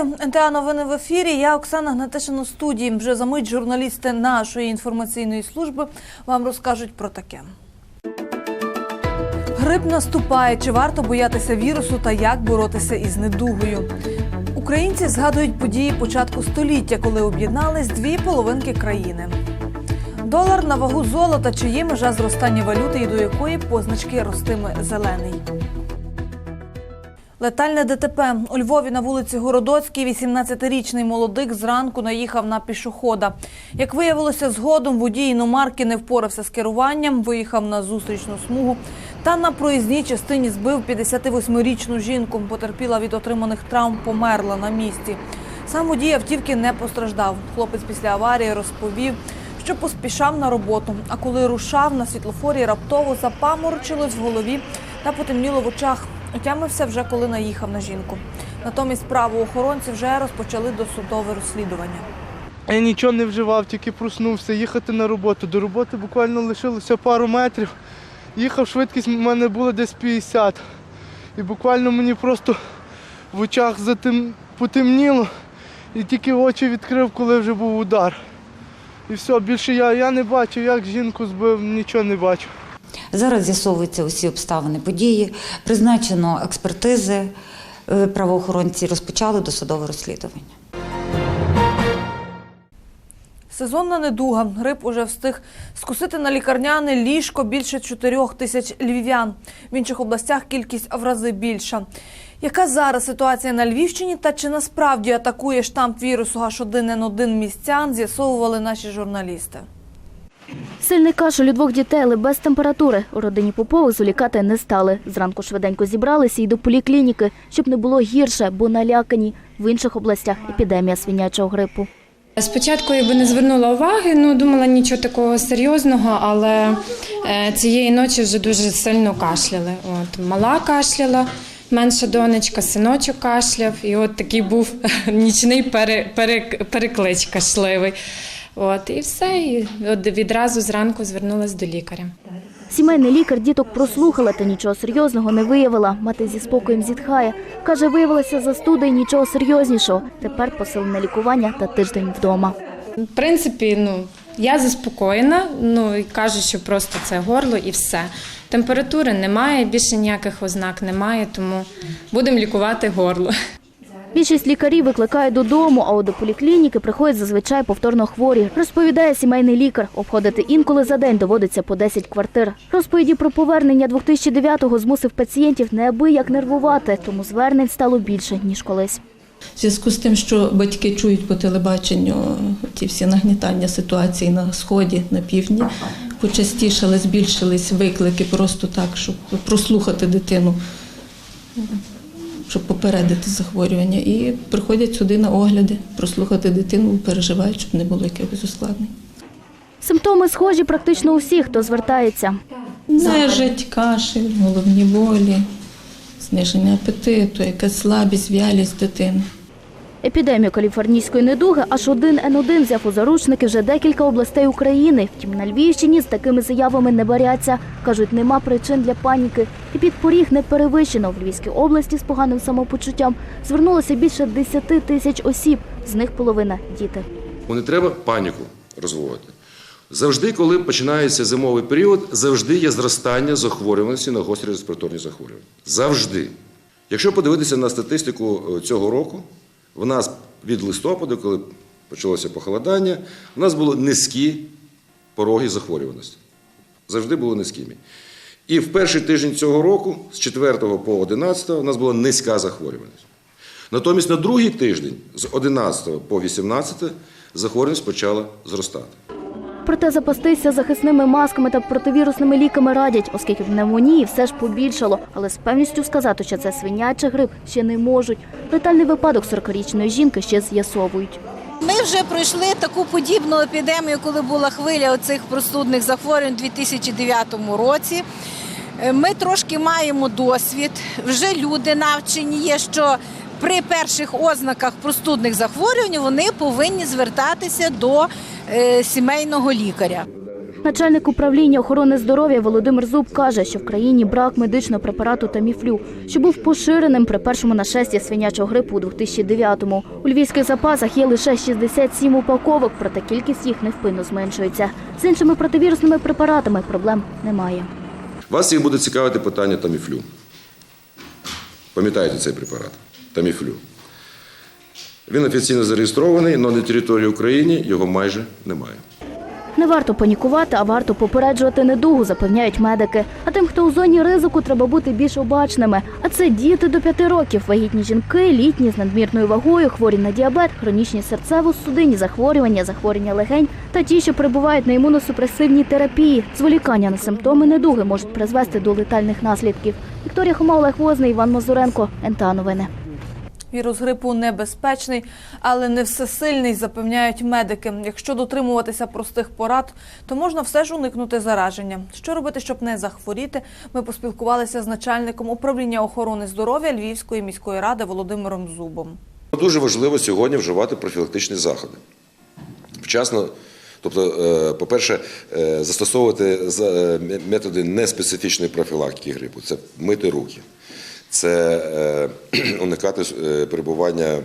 Вітаю, НТА новини в ефірі. Я Оксана Гнатишин у студії. Вже за мить журналісти нашої інформаційної служби вам розкажуть про таке. Грип наступає. Чи варто боятися вірусу та як боротися із недугою? Українці згадують події початку століття, коли об'єднались дві половинки країни. Долар на вагу золота, чи є межа зростання валюти і до якої позначки ростиме зелений. Летальне ДТП у Львові на вулиці Городоцькій 18-річний молодик зранку наїхав на пішохода. Як виявилося, згодом водій іномарки не впорався з керуванням, виїхав на зустрічну смугу та на проїзній частині збив 58-річну жінку. Потерпіла від отриманих травм, померла на місці. Сам водій автівки не постраждав. Хлопець після аварії розповів, що поспішав на роботу. А коли рушав на світлофорі, раптово запаморочилось в голові та потемніло в очах. Отямився вже коли наїхав на жінку. Натомість правоохоронці вже розпочали досудове розслідування. Я нічого не вживав, тільки проснувся, їхати на роботу. До роботи буквально лишилося пару метрів. Їхав, швидкість в мене була десь 50. І буквально мені просто в очах затем... потемніло. І тільки очі відкрив, коли вже був удар. І все, більше я, я не бачу, як жінку збив, нічого не бачу. Зараз з'ясовуються усі обставини події, призначено експертизи, е, правоохоронці розпочали досудове розслідування. Сезонна недуга. Грип уже встиг скусити на лікарняне ліжко більше 4 тисяч львів'ян. В інших областях кількість в рази більша. Яка зараз ситуація на Львівщині та чи насправді атакує штамп вірусу H1N1 містян, з'ясовували наші журналісти. Сильний кашель у двох дітей, але без температури. У родині Попових зулікати не стали. Зранку швиденько зібралися і до поліклініки, щоб не було гірше, бо налякані. В інших областях епідемія свинячого грипу. Спочатку я би не звернула уваги, ну думала нічого такого серйозного, але е, цієї ночі вже дуже сильно кашляли. От мала кашляла, менша донечка, синочок кашляв, і от такий був нічний пере, пере, переклич кашливий. От і все. І от відразу зранку звернулася до лікаря. Сімейний лікар діток прослухала та нічого серйозного не виявила. Мати зі спокоєм зітхає. Каже, виявилася застуда і нічого серйознішого. Тепер посилене лікування та тиждень вдома. В принципі, ну я заспокоєна. Ну і кажу, що просто це горло і все. Температури немає, більше ніяких ознак немає, тому будемо лікувати горло. Більшість лікарів викликають додому, а от до поліклініки приходять зазвичай повторно хворі. Розповідає сімейний лікар. Обходити інколи за день доводиться по 10 квартир. Розповіді про повернення 2009-го змусив пацієнтів неабияк нервувати, тому звернень стало більше ніж колись. В зв'язку з тим, що батьки чують по телебаченню ті всі нагнітання ситуації на сході, на півдні, почастішали, збільшились виклики просто так, щоб прослухати дитину, щоб попередити захворювання. І приходять сюди на огляди, прослухати дитину, переживають, щоб не було якихось ускладнень. Симптоми схожі практично у всіх, хто звертається. Нежить, кашель, головні болі, зниження апетиту, якась слабість, вялість дитини. Епідемію каліфорнійської недуги H1N1 взяв у заручники вже декілька областей України. Втім, на Львівщині з такими заявами не боряться. Кажуть, нема причин для паніки. І під поріг не перевищено. В Львівській області з поганим самопочуттям звернулося більше 10 тисяч осіб, з них половина – діти. Бо не треба паніку розвивати. Завжди, коли починається зимовий період, завжди є зростання захворюваності на гострі респіраторні захворювання. Завжди. Якщо подивитися на статистику е, цього року, в нас від листопада, коли почалося похолодання, в нас були низькі пороги захворюваності. Завжди були низькими. І в перший тиждень цього року, з 4 по 11, у нас була низька захворюваність. Натомість на другий тиждень, з 11 по 18, захворюваність почала зростати. Проте запастися захисними масками та противірусними ліками радять, оскільки пневмонії все ж побільшало. Але з певністю сказати, що це свинячий грип, ще не можуть. Летальний випадок 40-річної жінки ще з'ясовують. Ми вже пройшли таку подібну епідемію, коли була хвиля оцих простудних захворювань у 2009 році. Е, Ми трошки маємо досвід. Вже люди навчені є, що при перших ознаках простудних захворювань вони повинні звертатися до сімейного лікаря. Начальник управління охорони здоров'я Володимир Зуб каже, що в країні брак медичного препарату Таміфлю, що був поширеним при першому нашесті свинячого грипу у 2009-му. У львівських запасах є лише 67 упаковок, проте кількість їх невпинно зменшується. З іншими противірусними препаратами проблем немає. Вас всіх буде цікавити питання таміфлю. Пам'ятаєте цей препарат? Таміфлю. Він офіційно зареєстрований, але на території України його майже немає. Не варто панікувати, а варто попереджувати недугу, запевняють медики. А тим, хто у зоні ризику, треба бути більш обачними. А це діти до 5 років, вагітні жінки, літні з надмірною вагою, хворі на діабет, хронічні серцево-судинні захворювання, захворювання легень та ті, що перебувають на імуносупресивній терапії. Зволікання на симптоми недуги можуть призвести до летальних наслідків. Вікторія Хома, Олег Возний, Іван Мазуренко, НТА Новини. Вірус грипу небезпечний, але не всесильний, запевняють медики. Якщо дотримуватися простих порад, то можна все ж уникнути зараження. Що робити, щоб не захворіти? Ми поспілкувалися з начальником управління охорони здоров'я Львівської міської ради Володимиром Зубом. Дуже важливо сьогодні вживати профілактичні заходи. Вчасно, тобто, е, по-перше, е, застосовувати за- е, методи неспецифічної профілактики грипу. Це мити руки, це е, уникати е, перебування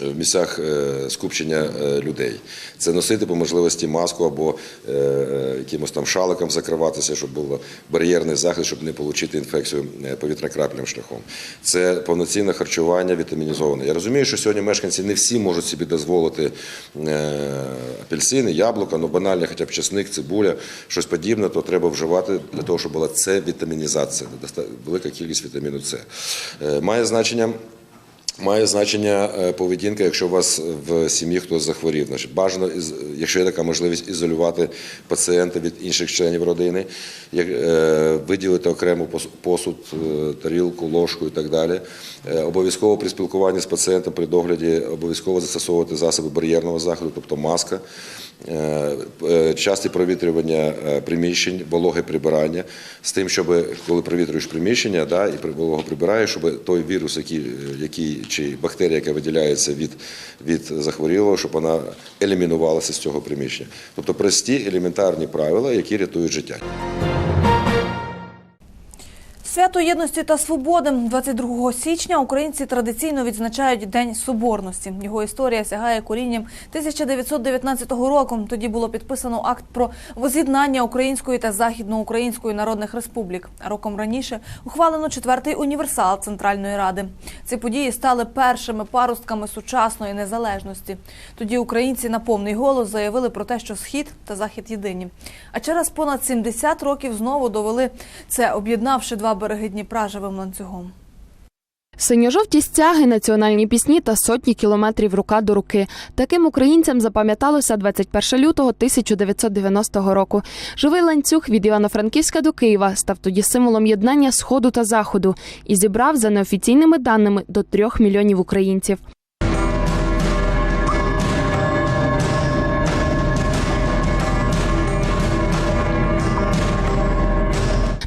в місцях е, скупчення е, людей. Це носити по можливості маску або е, е, якимось там шаликом закриватися, щоб було бар'єрний захист, щоб не отримати інфекцію е, повітрякрапельним шляхом. Це повноцінне харчування вітамінізоване. Я розумію, що сьогодні мешканці не всі можуть собі дозволити е, апельсини, яблука, ну банальне, хоча б чесник, цибуля, щось подібне, то треба вживати для того, щоб була це вітамінізація, велика кількість вітаміну С. Е, Має значення. Має значення е, поведінка, якщо у вас в сім'ї хтось захворів. Значить, бажано, якщо є така можливість, ізолювати пацієнта від інших членів родини, як, е, виділити окремо посуд, е, тарілку, ложку і так далі. Е, Обов'язково при спілкуванні з пацієнтом при догляді обов'язково застосовувати засоби бар'єрного заходу, тобто маска, е, е, часті провітрювання е, приміщень, вологе прибирання, з тим, щоб коли провітрюєш приміщення да, і волого прибираєш, щоб той вірус, який, який чи бактерія, яка виділяється від, від захворілого, щоб вона елімінувалася з цього приміщення. Тобто прості елементарні правила, які рятують життя. Свято єдності та свободи 22 січня українці традиційно відзначають День Соборності. Його історія сягає корінням 1919 року. Тоді було підписано акт про воз'єднання Української та Західноукраїнської народних республік. Роком раніше ухвалено четвертий універсал Центральної Ради. Ці події стали першими паростками сучасної незалежності. Тоді українці на повний голос заявили про те, що схід та захід єдині. А через понад 70 років знову довели це, об'єднавши два береги Дніпра живим ланцюгом. Синьо-жовті стяги, національні пісні та сотні кілометрів рука до руки. Таким українцям запам'яталося 21 лютого 1990 року. Живий ланцюг від Івано-Франківська до Києва став тоді символом єднання сходу та заходу і зібрав за неофіційними даними до трьох мільйонів українців.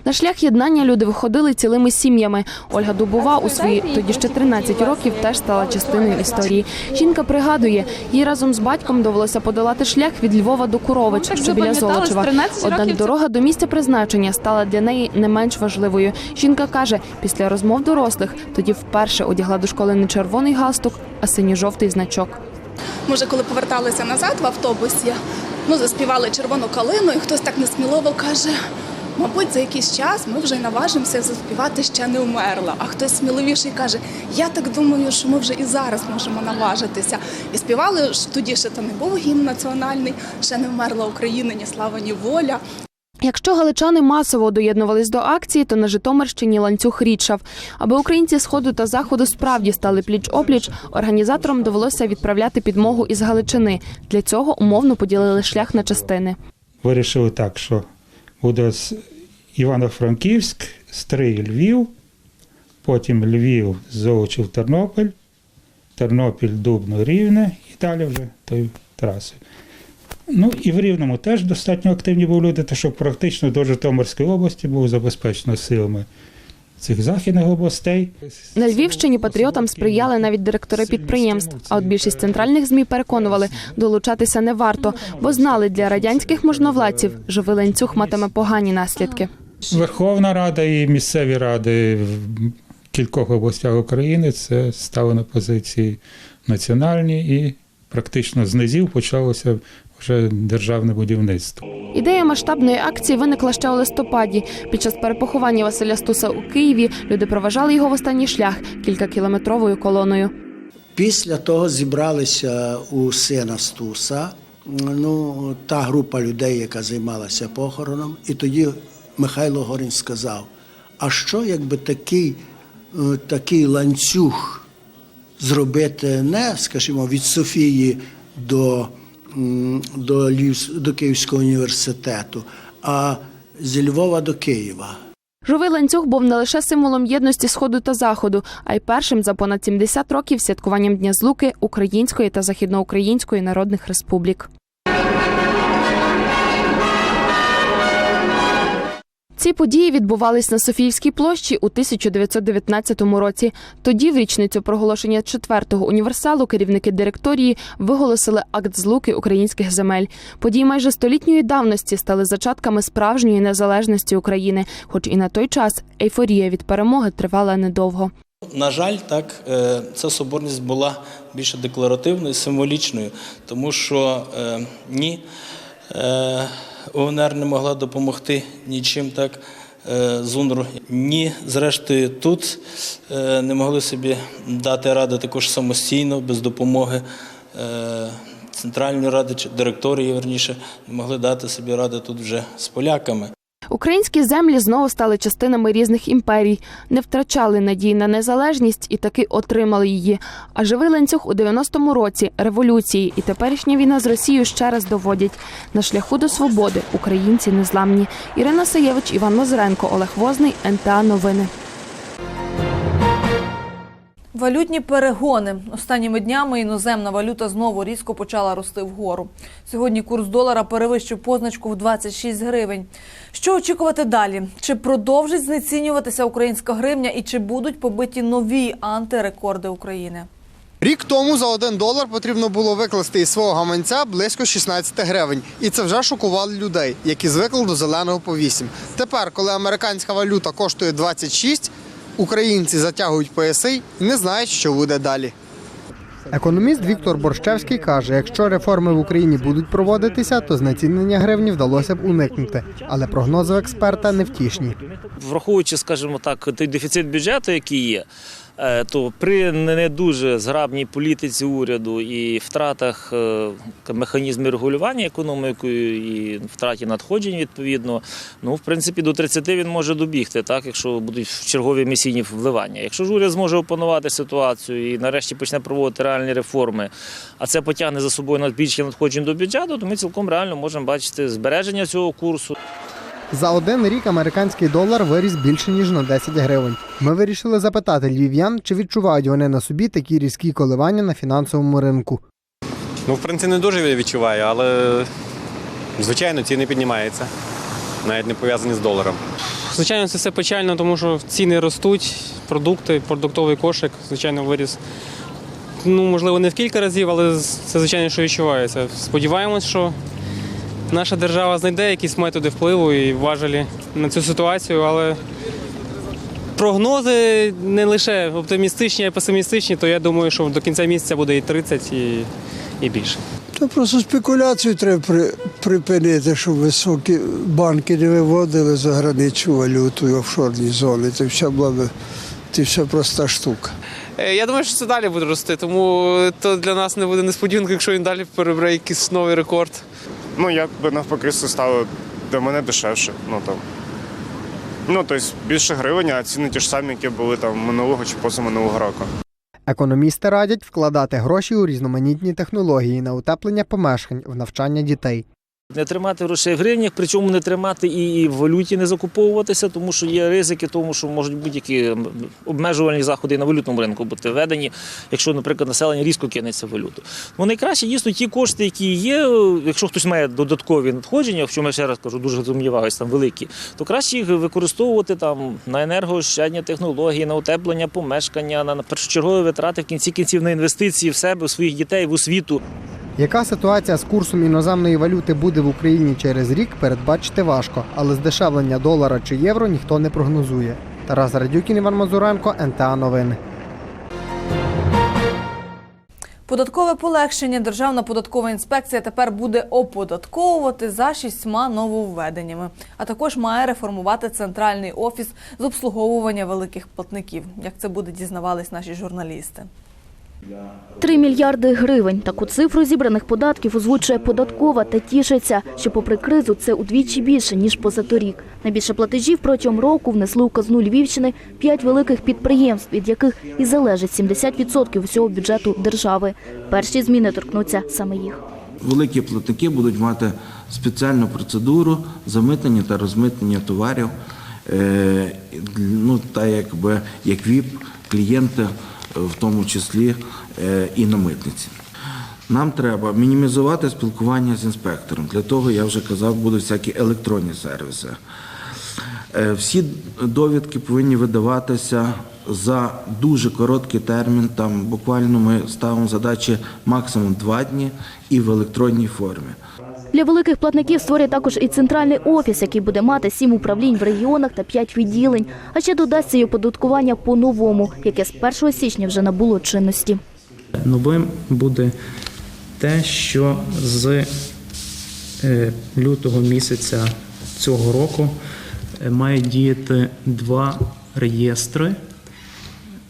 На шлях єднання люди виходили цілими сім'ями. Ольга Дубова у свої тоді ще 13 років теж стала частиною історії. Жінка пригадує, їй разом з батьком довелося подолати шлях від Львова до Куровича, що біля Золочева. Однак дорога до місця призначення стала для неї не менш важливою. Жінка каже, після розмов дорослих тоді вперше одягла до школи не червоний галстук, а синьо-жовтий значок. Може, коли поверталися назад в автобусі, ну заспівали червону калину, і хтось так несміливо каже: мабуть, за якийсь час ми вже наважимося заспівати ще не вмерла. А хтось сміливіший каже: Я так думаю, що ми вже і зараз можемо наважитися. І співали ж тоді ще то не був гімн національний, ще не вмерла Україна, ні слава, ні воля. Якщо галичани масово доєднувались до акції, то на Житомирщині ланцюг рідшав. Аби українці сходу та заходу справді стали пліч опліч, організаторам довелося відправляти підмогу із Галичини. Для цього умовно поділили шлях на частини. Вирішили так, що буде Івано-Франківськ, Стрий, Львів, потім Львів, Золочів, Тернопіль, Тернопіль, Дубно, Рівне і далі вже тою трасою. Ну і в Рівному теж достатньо активні були люди, тому що практично до Житомирської області був забезпечено силами цих західних областей. На Львівщині патріотам сприяли навіть директори підприємств. А от більшість центральних змі переконували, долучатися не варто, бо знали, для радянських можновладців живий ланцюг матиме погані наслідки. Верховна Рада і місцеві ради в кількох областях України це стали на позиції національні і практично з низів почалося вже державне будівництво. Ідея масштабної акції виникла ще у листопаді. Під час перепоховання Василя Стуса у Києві люди проважали його в останній шлях кількакілометровою колоною. Після того зібралися у сина Стуса, ну, та група людей, яка займалася похороном, і тоді Михайло Горін сказав: а що якби такий, е, такий ланцюг зробити не, скажімо, від Софії до, до, Львів, до Київського університету, а зі Львова до Києва. Живий ланцюг був не лише символом єдності сходу та заходу, а й першим за понад 70 років святкуванням Дня Злуки Української та Західноукраїнської народних республік. Ці події відбувались на Софіївській площі у 1919 році. Тоді, в річницю проголошення четвертого універсалу, керівники директорії виголосили акт злуки українських земель. Події майже столітньої давності стали зачатками справжньої незалежності України, хоч і на той час ейфорія від перемоги тривала недовго. На жаль, так е, ця соборність була більше декларативною, символічною, тому що е, ні е, УНР не могла допомогти нічим так е, ЗУНРу, ні, зрештою, тут е, не могли собі дати ради також самостійно, без допомоги. е, Центральної ради чи директорії, верніше, не могли дати собі ради тут вже з поляками. Українські землі знову стали частинами різних імперій, не втрачали надії на незалежність і таки отримали її. А живий ланцюг у 90-му році революції і теперішня війна з Росією ще раз доводять на шляху до свободи українці незламні. Ірина Саєвич, Іван Мозренко, Олег Возний, НТА Новини. Валютні перегони. Останніми днями іноземна валюта знову різко почала рости вгору. Сьогодні курс долара перевищив позначку в 26 гривень. Що очікувати далі? Чи продовжить знецінюватися українська гривня і чи будуть побиті нові антирекорди України? Рік тому за один долар потрібно було викласти із свого гаманця близько 16 гривень. І це вже шокувало людей, які звикли до зеленого по 8. Тепер, коли американська валюта коштує 26, українці затягують пояси і не знають, що буде далі. Економіст Віктор Борщевський каже, якщо реформи в Україні будуть проводитися, то знецінення гривні вдалося б уникнути. Але прогнози експерта невтішні. враховуючи, скажімо так, той дефіцит бюджету, який є, то при не дуже зграбній політиці уряду і втратах е, механізмів регулювання економікою і втраті надходжень відповідно, ну в принципі до 30 він може добігти, так якщо будуть чергові емісійні вливання. Якщо ж уряд зможе опанувати ситуацію і нарешті почне проводити реальні реформи, а це потягне за собою на збільшення надходжень до бюджету, то ми цілком реально можемо бачити збереження цього курсу. За один рік американський долар виріс більше ніж на 10 гривень. Ми вирішили запитати львів'ян, чи відчувають вони на собі такі різкі коливання на фінансовому ринку. Ну, в принципі, не дуже відчуваю, але звичайно ціни піднімаються, навіть не пов'язані з доларом. Звичайно, це все печально, тому що ціни ростуть, продукти, продуктовий кошик, звичайно, виріс. Ну, можливо, не в кілька разів, але це звичайно, що відчувається. Сподіваємось, що наша держава знайде якісь методи впливу і важелі на цю ситуацію, але прогнози не лише оптимістичні, а й песимістичні, то я думаю, що до кінця місяця буде і 30, і, і більше. Та просто спекуляцію треба при, припинити, щоб високі банки не виводили за граничну валюту і офшорні зони. Це все була би це все проста штука. Е, Я думаю, що це далі буде рости, тому то для нас не буде несподіванка, якщо він далі перебере якийсь новий рекорд. Ну, я би навпаки це стало для мене дешевше. Ну там. Ну, тобто більше гривень, а ціни ті ж самі, які були там минулого чи позаминулого року. Економісти радять вкладати гроші у різноманітні технології на утеплення помешкань в навчання дітей. Не тримати грошей в гривнях, причому не тримати і в валюті не закуповуватися, тому що є ризики, тому що можуть будь-які обмежувальні заходи на валютному ринку бути введені, якщо, наприклад, населення різко кинеться в валюту. Ну найкраще дійсно ті кошти, які є. Якщо хтось має додаткові надходження, в чому я ще раз кажу, дуже сумніваюся, там великі, то краще їх використовувати там на енергоощадні технології, на утеплення помешкання, на на першочергові витрати в кінці кінців на інвестиції в себе, в своїх дітей, в освіту. Яка ситуація з курсом іноземної валюти буде в Україні через рік, передбачити важко, але здешевлення долара чи євро ніхто не прогнозує. Тарас Радюкін, Іван Мазуренко, НТА Новини. Податкове полегшення Державна податкова інспекція тепер буде оподатковувати за шістьма нововведеннями, а також має реформувати центральний офіс з обслуговування великих платників. Як це буде дізнавались наші журналісти. 3 мільярди гривень. Таку цифру зібраних податків озвучує податкова та тішиться, що попри кризу це удвічі більше, ніж позаторік. Найбільше платежів протягом року внесли у казну Львівщини п'ять великих підприємств, від яких і залежить 70% всього бюджету держави. Перші зміни торкнуться саме їх. Великі платники будуть мати спеціальну процедуру замитнення та розмитнення товарів, е, ну та якби як ВІП клієнти, в тому числі е, і на митниці. Нам треба мінімізувати спілкування з інспектором. Для того я вже казав, будуть всякі електронні сервіси. Е, Всі довідки повинні видаватися за дуже короткий термін. Там буквально ми ставимо задачі максимум два дні і в електронній формі. Для великих платників створять також і центральний офіс, який буде мати сім управлінь в регіонах та п'ять відділень. А ще додасться й оподаткування по-новому, яке з 1 січня вже набуло чинності. Новим буде те, що з е, лютого місяця цього року е, мають діяти два реєстри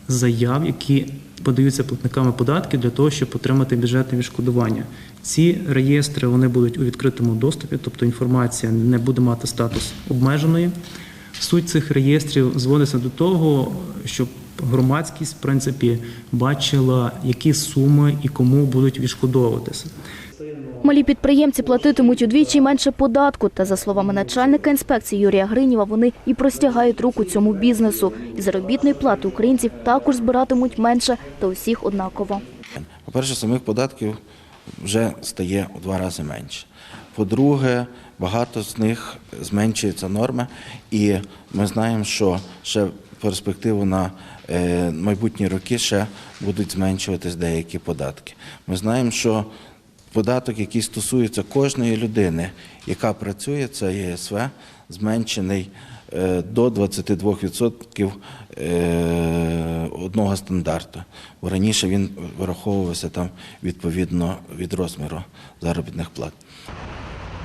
заяв, які подаються платниками податків для того, щоб отримати бюджетне відшкодування. Ці реєстри вони будуть у відкритому доступі, тобто інформація не буде мати статус обмеженої. Суть цих реєстрів зводиться до того, щоб громадськість в принципі бачила, які суми і кому будуть відшкодовуватися. Малі підприємці платитимуть удвічі менше податку. Та за словами начальника інспекції Юрія Гринєва, вони і простягають руку цьому бізнесу. І заробітної плати українців також збиратимуть менше та усіх однаково. По-перше, самих податків вже стає у два рази менше. По-друге, багато з них зменшується норма, і ми знаємо, що ще перспективу на е, майбутні роки ще будуть зменшуватись деякі податки. Ми знаємо, що податок, який стосується кожної людини, яка працює, це ЄСВ, зменшений е, до 22% е, одного стандарту. Бо раніше він вираховувався там відповідно від розміру заробітних плат.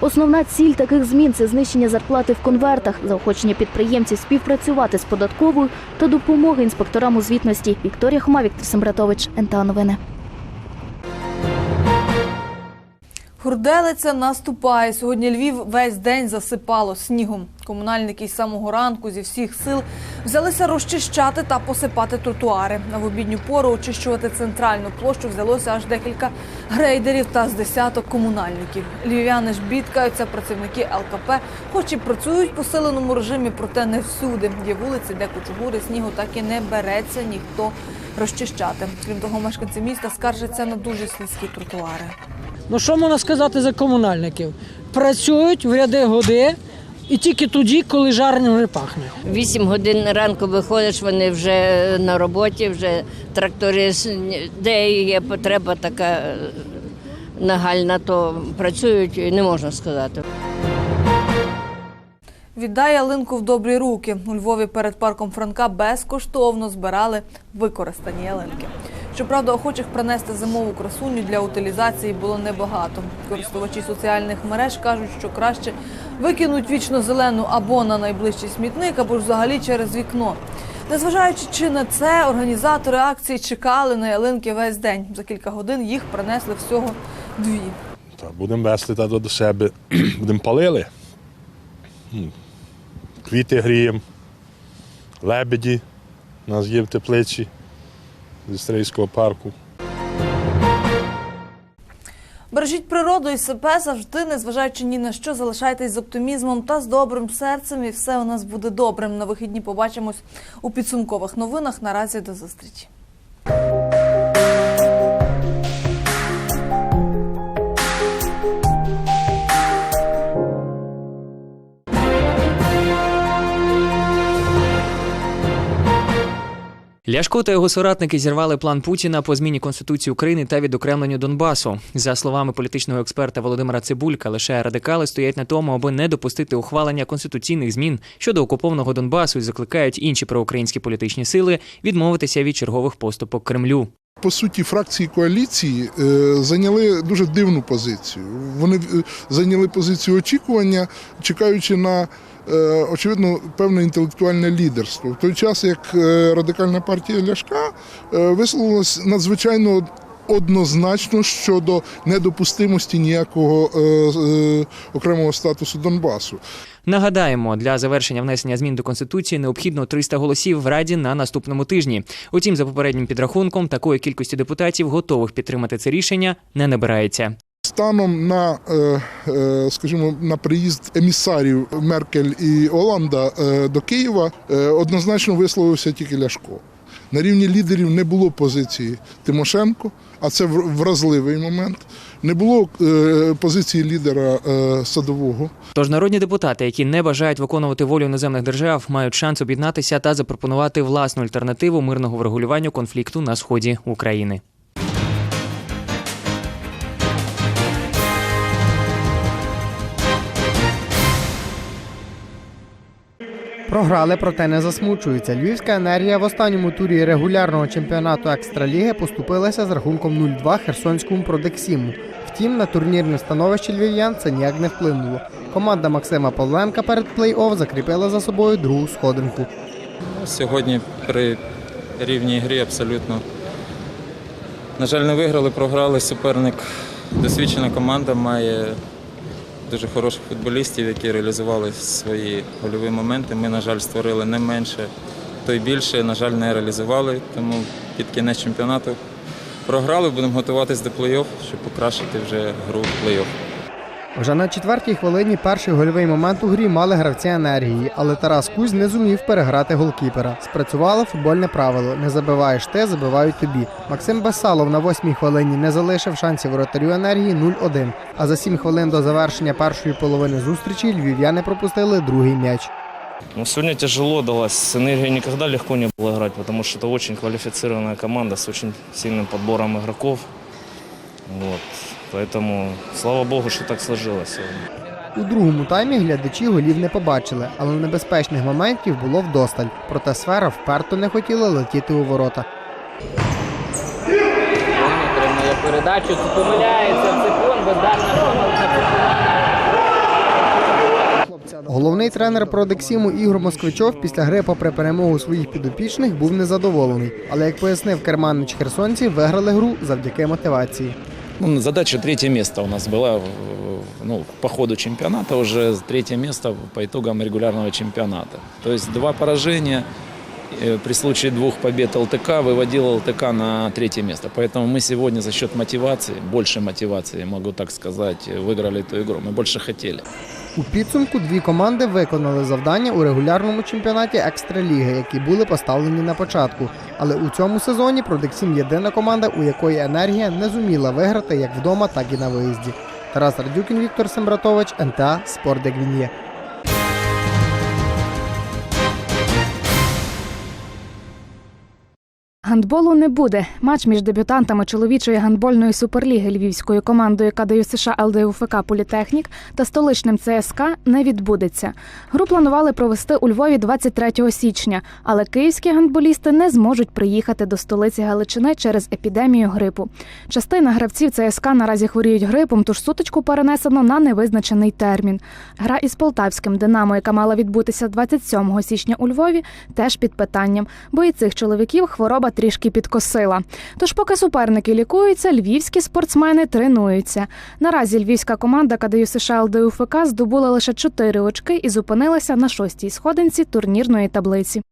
Основна ціль таких змін це знищення зарплати в конвертах, заохочення підприємців співпрацювати з податковою та допомоги інспекторам у звітності. Вікторія Хма, Віктор Сембратович, НТА Новини. Хурделиця наступає. Сьогодні Львів весь день засипало снігом. Комунальники з самого ранку зі всіх сил взялися розчищати та посипати тротуари. На обідню пору очищувати центральну площу взялося аж декілька грейдерів та з десяток комунальників. Львів'яни ж бідкаються, працівники ЛКП, хоч і працюють в посиленому режимі, проте не всюди. Є вулиці, де кучугури снігу так і не береться ніхто розчищати. Крім того, мешканці міста скаржаться на дуже слизькі тротуари. Ну що можна сказати за комунальників? Працюють в ряди годи і тільки тоді, коли жарним не пахне. Вісім годин ранку виходиш, вони вже на роботі, вже трактори, де є потреба така е, нагальна, то працюють, і не можна сказати. Віддай ялинку в добрі руки. У Львові перед парком Франка безкоштовно збирали використані ялинки. Щоправда, охочих принести зимову красуню для утилізації було небагато. Користувачі соціальних мереж кажуть, що краще викинуть вічно зелену або на найближчий смітник, або ж взагалі через вікно. Незважаючи чи на це, організатори акції чекали на ялинки весь день. За кілька годин їх принесли всього дві. Та будемо вести та до себе, будемо палили. Квіти гріємо, лебеді у нас є в теплиці зі Стрийського парку. Бережіть природу і себе завжди, незважаючи ні на що, залишайтесь з оптимізмом та з добрим серцем, і все у нас буде добрим. На вихідні побачимось у підсумкових новинах. Наразі до зустрічі. Ляшко та його соратники зірвали план Путіна по зміні конституції України та відокремленню Донбасу. За словами політичного експерта Володимира Цибулька, лише радикали стоять на тому, аби не допустити ухвалення конституційних змін щодо окупованого Донбасу і закликають інші проукраїнські політичні сили відмовитися від чергових поступок Кремлю. По суті, фракції коаліції е, зайняли дуже дивну позицію. Вони е, зайняли позицію очікування, чекаючи на очевидно певне інтелектуальне лідерство. В той час як е, радикальна партія Ляшка е, висловилась надзвичайно однозначно щодо недопустимості ніякого е, е, окремого статусу Донбасу. Нагадаємо, для завершення внесення змін до конституції необхідно 300 голосів в раді на наступному тижні. Утім, за попереднім підрахунком, такої кількості депутатів, готових підтримати це рішення, не набирається. Станом на, е, е, скажімо, на приїзд емісарів Меркель і Оланда е, до Києва однозначно висловився тільки Ляшко. На рівні лідерів не було позиції Тимошенко, а це вразливий момент. Не було позиції лідера садового. Тож народні депутати, які не бажають виконувати волю іноземних держав, мають шанс об'єднатися та запропонувати власну альтернативу мирного врегулюванню конфлікту на сході України. Програли, проте не засмучуються. Львівська енергія в останньому турі регулярного чемпіонату Екстраліги поступилася з рахунком 0-2 Херсонському Продексіму. Втім, на турнірне становище львів'ян це ніяк не вплинуло. Команда Максима Павленка перед плей-офф закріпила за собою другу сходинку. Сьогодні при рівній грі абсолютно. На жаль, не виграли, програли. Суперник досвідчена команда має дуже хороших футболістів, які реалізували свої гольові моменти. Ми, на жаль, створили не менше, то й більше, на жаль, не реалізували. Тому під кінець чемпіонату програли. Будемо готуватись до плей-офф, щоб покращити вже гру в плей-офф. Вже на четвертій хвилині перший гольовий момент у грі мали гравці енергії, але Тарас Кузь не зумів переграти голкіпера. Спрацювало футбольне правило: не забиваєш ти, забивають тобі. Максим Бесалов на восьмій хвилині не залишив шансів воротарю енергії 0-1. А за сім хвилин до завершення першої половини зустрічі львів'яни пропустили другий м'яч. Ну, сегодня тяжело далась. С энергией никогда легко не было играть, потому что это очень квалифицированная команда с очень сильным подбором игроков. Вот. Поэтому, слава богу, что так сложилось сегодня. У другому таймі глядачі голів не побачили, але небезпечних моментів було вдосталь. Проте сфера вперто не хотіла летіти у ворота. Отримує передачу, помиляється секунд, бездарна Головний тренер Продексіму Ігор Москвичов після гри попри перемогу своїх підопічних був незадоволений. Але як пояснив керманич херсонці, виграли гру завдяки мотивації. Ну, задача третье место у нас была ну, по ходу чемпионата, уже третье место по итогам регулярного чемпионата. То есть два поражения, э, при случае двух побед ЛТК выводил ЛТК на третье место. Поэтому мы сегодня за счет мотивации, больше мотивации, могу так сказать, выиграли эту игру. Мы больше хотели. У підсумку дві команди виконали завдання у регулярному чемпіонаті Екстраліги, які були поставлені на початку. Але у цьому сезоні Продексім єдина команда, у якої енергія не зуміла виграти як вдома, так і на виїзді. Тарас Радюкін, Віктор Сембратович, НТА Спорт де Гандболу не буде. Матч між дебютантами чоловічої гандбольної суперліги львівською командою КДЮ США ЛДУФК Політехнік та столичним ЦСКА не відбудеться. Гру планували провести у Львові 23 січня, але київські гандболісти не зможуть приїхати до столиці Галичини через епідемію грипу. Частина гравців ЦСКА наразі хворіють грипом, тож сутичку перенесено на невизначений термін. Гра із полтавським Динамо, яка мала відбутися 27 січня у Львові, теж під питанням, бо і цих чоловіків хвороба трішки підкосила. Тож, поки суперники лікуються, львівські спортсмени тренуються. Наразі львівська команда КДЮ США ЛДУФК здобула лише 4 очки і зупинилася на шостій сходинці турнірної таблиці.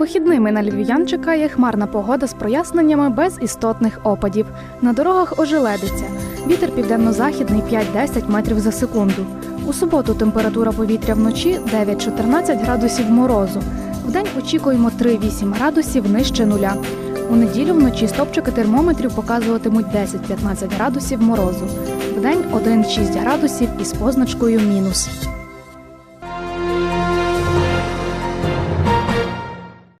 Вихідними на львів'ян чекає хмарна погода з проясненнями без істотних опадів. На дорогах ожеледиться. Вітер південно-західний 5-10 метрів за секунду. У суботу температура повітря вночі 9-14 градусів морозу. Вдень очікуємо 3-8 градусів нижче нуля. У неділю вночі стопчики термометрів показуватимуть 10-15 градусів морозу. Вдень 1-6 градусів із позначкою мінус.